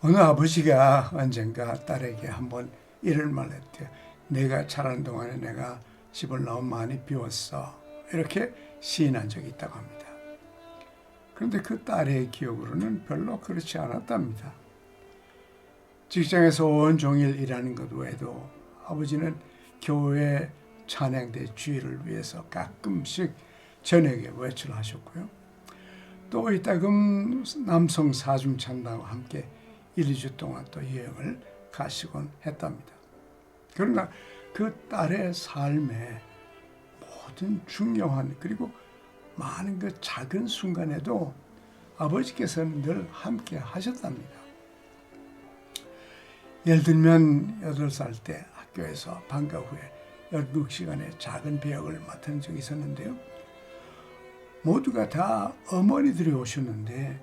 어느 아버지가 언젠가 딸에게 한번 이런 말을 했대요. 내가 자라는 동안에 내가 집을 너무 많이 비웠어. 이렇게 시인한 적이 있다고 합니다. 그런데 그 딸의 기억으로는 별로 그렇지 않았답니다. 직장에서 온종일 일하는 것 외에도 아버지는 교회 찬양대 주의를 위해서 가끔씩 저녁에 외출하셨고요. 또 이따금 남성 사중찬당과 함께 1, 2주 동안 또 여행을 가시곤 했답니다. 그러나 그 딸의 삶의 모든 중요한 그리고 많은 그 작은 순간에도 아버지께서는 늘 함께 하셨답니다. 예를 들면 8살 때 학교에서 방과 후에 12시간의 작은 배역을 맡은 적이 있었는데요. 모두가 다 어머니들이 오셨는데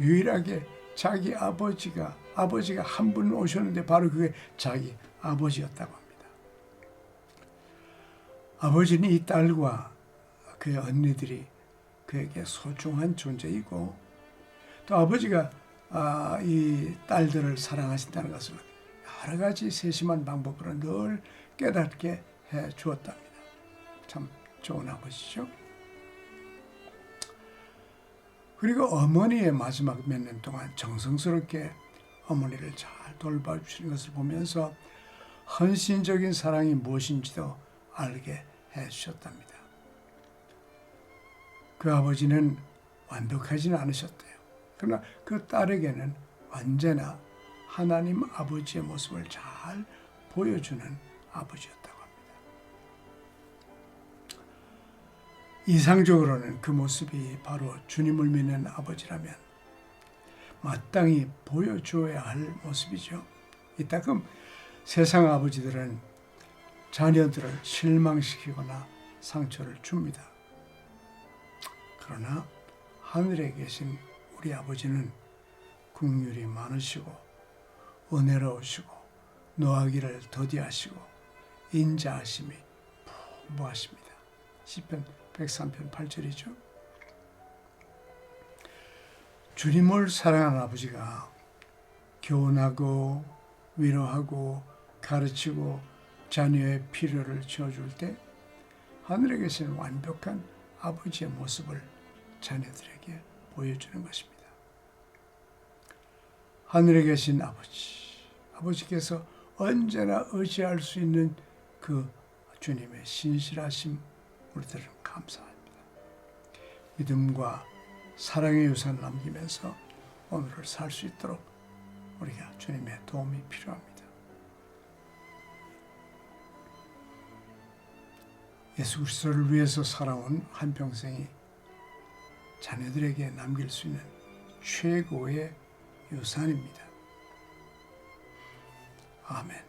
유일하게 자기 아버지가 아버지가 한 분 오셨는데 바로 그게 자기 아버지였다고 합니다. 아버지는 이 딸과 그의 언니들이 그에게 소중한 존재이고 또 아버지가 아, 이 딸들을 사랑하신다는 것을 여러 가지 세심한 방법으로 늘 깨닫게 해 주었답니다. 참 좋은 아버지죠. 그리고 어머니의 마지막 몇 년 동안 정성스럽게 어머니를 잘 돌봐주시는 것을 보면서 헌신적인 사랑이 무엇인지도 알게 해 주셨답니다. 그 아버지는 완벽하지는 않으셨대요. 그러나 그 딸에게는 언제나 하나님 아버지의 모습을 잘 보여주는 아버지였다 이상적으로는 그 모습이 바로 주님을 믿는 아버지라면 마땅히 보여줘야 할 모습이죠. 이따금 세상 아버지들은 자녀들을 실망시키거나 상처를 줍니다. 그러나 하늘에 계신 우리 아버지는 국률이 많으시고 은혜로우시고 노하기를 더디하시고 인자하심이 풍부하십니다. 시편 103편 8절이죠. 주님을 사랑하는 아버지가 교훈하고 위로하고 가르치고 자녀의 필요를 채워줄 때 하늘에 계신 완벽한 아버지의 모습을 자녀들에게 보여주는 것입니다. 하늘에 계신 아버지, 아버지께서 언제나 의지할 수 있는 그 주님의 신실하심 우리들은 감사합니다. 믿음과 사랑의 유산을 남기면서 오늘을 살 수 있도록 우리가 주님의 도움이 필요합니다. 예수 그리스도를 위해서 살아온 한 평생이 자녀들에게 남길 수 있는 최고의 유산입니다. 아멘.